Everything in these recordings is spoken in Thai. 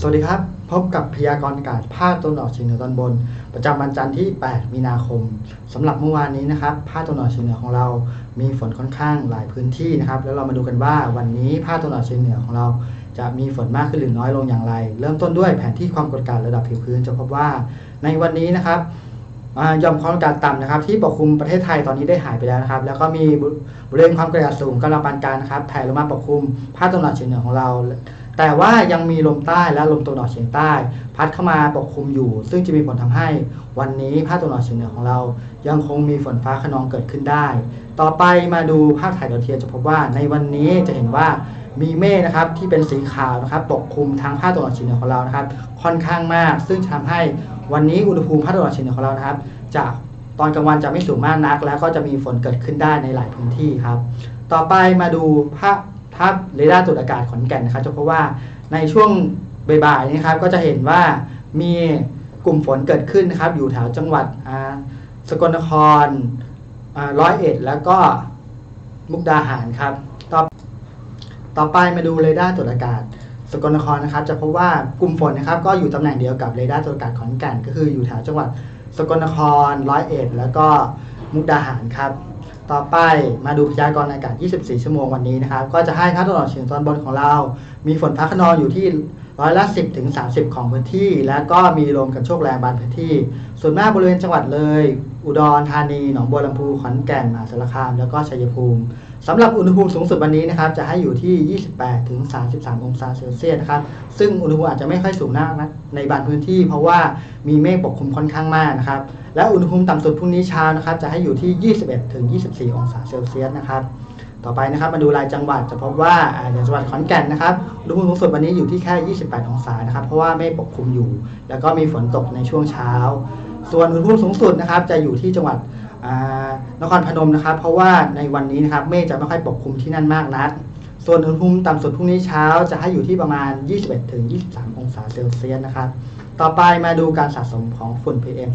สวัสดีครับ พบกับพยากรณ์อากาศภาคตะวันออกเฉียงเหนือตอนบน ประจำวันจันทร์ที่ 8 มีนาคมสำหรับเมื่อวานนี้นะครับภาคตะวันออกเฉียงเหนือของเรา มีฝนค่อนข้างหลายพื้นที่นะครับแล้วเรามาดูกันว่าวันนี้ภาคตะวันออกเฉียงเหนือของเรา จะมีฝนมากขึ้นหรือน้อยลงอย่างไร เริ่มต้นด้วยแผนที่ความกดอากาศระดับผิวพื้นจะพบว่า ในวันนี้นะครับยอมความกดอากาศต่ำนะครับ ที่ปกคลุมประเทศไทยตอนนี้ได้หายไปแล้วนะครับ แล้วก็มีบริเวณความกดอากาศสูงกำลังปานกลางนะครับแผ่ลงมาปกคลุมภาคตะวันออกเฉียงเหนือของเรา แต่ว่ายังมีลมใต้และลมตะวันออกเฉียงใต้ พัดเข้ามาปกคลุมอยู่ ซึ่งจะมีผลทำให้ วันนี้ภาคตะวันออกเฉียงเหนือของเรา ยังคงมีฝนฟ้าขนองเกิดขึ้นได้ ต่อไปมาดูภาพถ่ายดาวเทียมจะพบว่าในวันนี้จะเห็นว่ามีเมฆนะครับที่เป็นสีขาวนะครับปกคลุมทางภาคตะวันออกเฉียงเหนือของเรานะครับ ค่อนข้างมาก ซึ่งจะทำให้วันนี้อุณหภูมิภาคตะวันออกเฉียงเหนือของเรานะครับจะตอนกลางวันจะไม่สูงมากนัก แล้วก็จะมีฝนเกิดขึ้นได้ในหลายพื้นที่ครับ ต่อไปมาดูภาพ ทับเรดาร์ตรวจอากาศขอนแก่นนะครับจะพบว่าในช่วงบ่ายๆนะครับก็จะเห็นว่ามีกลุ่มฝนเกิดขึ้นนะครับ อยู่แถวจังหวัดสกลนครร้อยเอ็ดแล้วก็มุกดาหารครับ ต่อต่อไปมาดูเรดาร์ตรวจอากาศ สกลนครนะครับ จะพบว่ากลุ่มฝนนะครับ ก็อยู่ตำแหน่งเดียวกับเรดาร์ตรวจอากาศขอนแก่นก็คืออยู่แถวจังหวัดสกลนครร้อยเอ็ดแล้วก็มุกดาหารครับ ต่อไปมาดูพยากรณ์อากาศ 24 ชั่วโมงวันนี้นะครับ ก็จะให้ภาคตะวันออกเฉียงตอนบนของเรา มีฝนฟ้าขนองอยู่ที่ร้อยละ 10ถึง30 ของพื้นที่ และก็มีลมกันโชกแรงบางพื้นที่ ส่วนมากบริเวณจังหวัดเลย อุดรธานี หนองบัวลำพู ขอนแก่นมหาสารคาม แล้วก็ชัยภูมิ สำหรับอุณหภูมิสูงสุดวันนี้นะครับจะให้อยู่ที่ 28 ถึง 33 องศาเซลเซียสนะครับ ซึ่งอุณหภูมิอาจจะไม่ค่อยสูงมากนะในบางพื้นที่ เพราะว่ามีเมฆปกคลุมค่อนข้างมากนะครับ และอุณหภูมิต่ำสุดพรุ่งนี้เช้านะครับจะให้อยู่ที่ 21 ถึง 24 องศาเซลเซียสนะครับ ต่อไปนะครับมาดูรายจังหวัดจะพบว่าอย่างจังหวัดขอนแก่นนะครับอุณหภูมิสูงสุดวันนี้อยู่ที่แค่ 28 องศานะครับ เพราะว่าเมฆปกคลุมอยู่ แล้วก็มีฝนตกในช่วงเช้า ส่วนอุณหภูมิสูงสุดนะครับจะอยู่ที่จังหวัด นครพนมนะครับ เพราะว่าในวันนี้นะครับเมฆจะไม่ค่อยปกคลุมที่นั่นมากนัก ส่วนอุณหภูมิต่ำสุดพรุ่งนี้เช้าจะให้อยู่ที่ประมาณ 21-23 องศาเซลเซียสนะครับ ต่อไปมาดูการสะสมของฝุ่น PM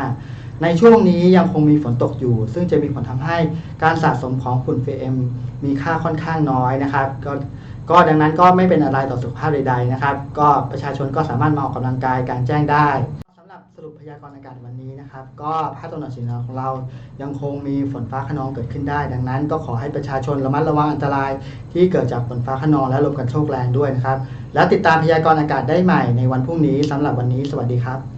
2.5 ในช่วงนี้ยังคงมีฝนตกอยู่ ซึ่งจะมีผลทำให้การสะสมของฝุ่น PM มีค่าค่อนข้างน้อยนะครับ ก็ก็ดังนั้นก็ไม่เป็นอะไรต่อสุขภาพใดๆนะครับ ก็ประชาชนก็สามารถมาออกกำลังกายการแจ้งได้ สรุปพยากรณ์อากาศวันนี้นะครับ ก็ภาคตะวันออกเฉียงเหนือของเรายังคงมีฝนฟ้าขนองเกิดขึ้นได้ ดังนั้น ก็ขอให้ประชาชนระมัดระวังอันตรายที่เกิดจากฝนฟ้าขนองและลมกันโชกแรงด้วยนะครับ และติดตามพยากรณ์อากาศได้ใหม่ในวันพรุ่งนี้สำหรับวันนี้ สวัสดีครับ